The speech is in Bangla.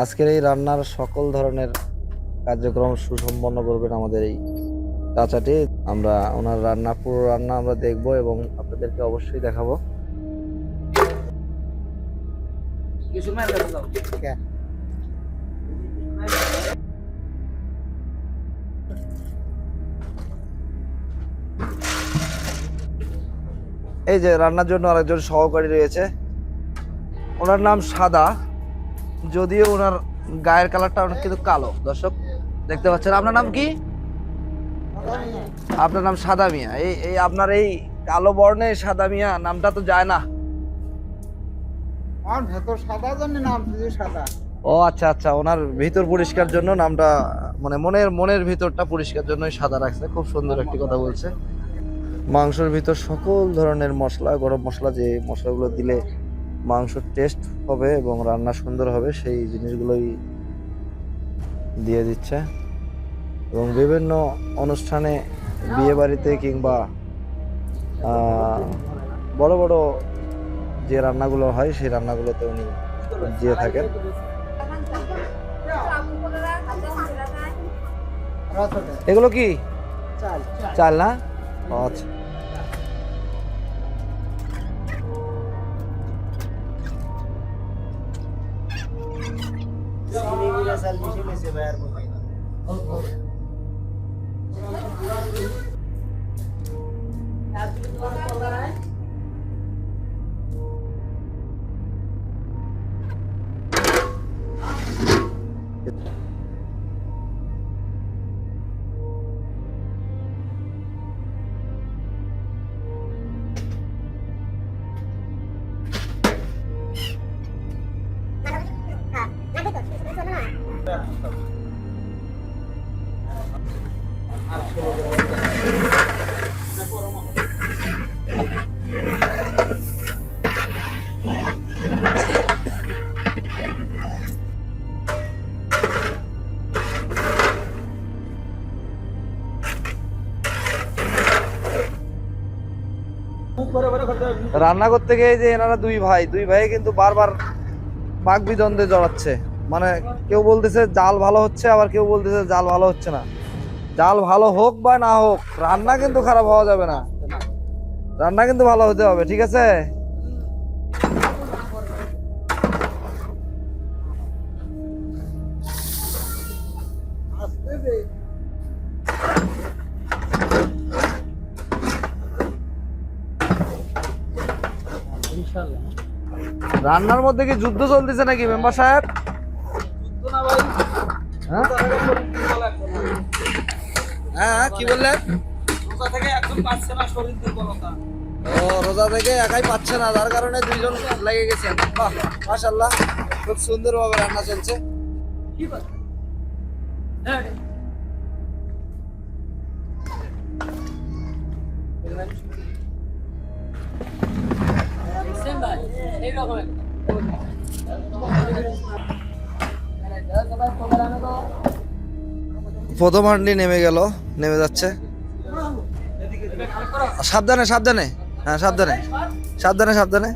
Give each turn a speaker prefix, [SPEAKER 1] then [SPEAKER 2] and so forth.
[SPEAKER 1] আজকের এই রান্নার সকল ধরনের কার্যক্রম সুসম্পন্ন করবেন আমাদের এই চাচাটি। আমরা ওনার রান্না, পুরো রান্না আমরা দেখব এবং আপনাদেরকে অবশ্যই দেখাবো। এই যে রান্নার জন্য আরেকজন সহকারী রয়েছে। ওনার নাম সাদা। যদিও ওনার গায়ের কালারটা অনেক কিন্তু কালো। দর্শক দেখতে পাচ্ছেন আপনার নাম কি? আপনার নাম সাদা মিয়া। এই এই আপনার এই কালো বর্ণে সাদা মিয়া নামটা তো যায় না।
[SPEAKER 2] আমার ভেতর সাদা জন্য নাম দিয়েছি সাদা।
[SPEAKER 1] ও আচ্ছা আচ্ছা ওনার ভিতর পরিষ্কার জন্য নামটা মানে মনের মনের ভিতরটা পরিষ্কার জন্যই সাদা রাখছে। খুব সুন্দর একটি কথা বলছে। মাংসের ভিতর সকল ধরনের মশলা গরম মশলা যে মশলাগুলো দিলে মাংস টেস্ট হবে এবং রান্না সুন্দর হবে, সেই জিনিসগুলোই দিয়ে দিচ্ছে। এবং বিভিন্ন অনুষ্ঠানে বিয়ে বাড়িতে কিংবা বড় বড় যে রান্নাগুলো হয়, সেই রান্নাগুলোতে উনি দিয়ে থাকেন। এগুলো কি?
[SPEAKER 2] চাল।
[SPEAKER 1] চাল না ও, আচ্ছা
[SPEAKER 2] চাল মিশে মিশে বাইর
[SPEAKER 1] রান্না করতে গিয়ে যে এনারা দুই ভাই দুই ভাই কিন্তু বারবার বাঘ বিদ্বন্দ্বে জড়াচ্ছে। মানে কেউ বলতেছে জাল ভালো হচ্ছে, আবার কেউ বলতেছে জাল ভালো হচ্ছে না। জাল ভালো হোক বা না হোক রান্না কিন্তু খারাপ হওয়া যাবে না। রান্না কিন্তু ভালো হতে হবে ঠিক আছে? রান্নার মধ্যে কি যুদ্ধ চলতেছে নাকি মেম্বার সাহেব? হ্যাঁ? কি বললেন ও রোজা থেকে একাই পাচ্ছে না যার কারণে দুইজন লেগে গেছেন বাহ মাশাল্লাহ খুব সুন্দর ভাবে রান্না চলছে প্রথম হান্ডি নেমে গেল নেমে যাচ্ছে। সাবধানে সাবধানে। হ্যাঁ সাবধানে। সাবধানে সাবধানে।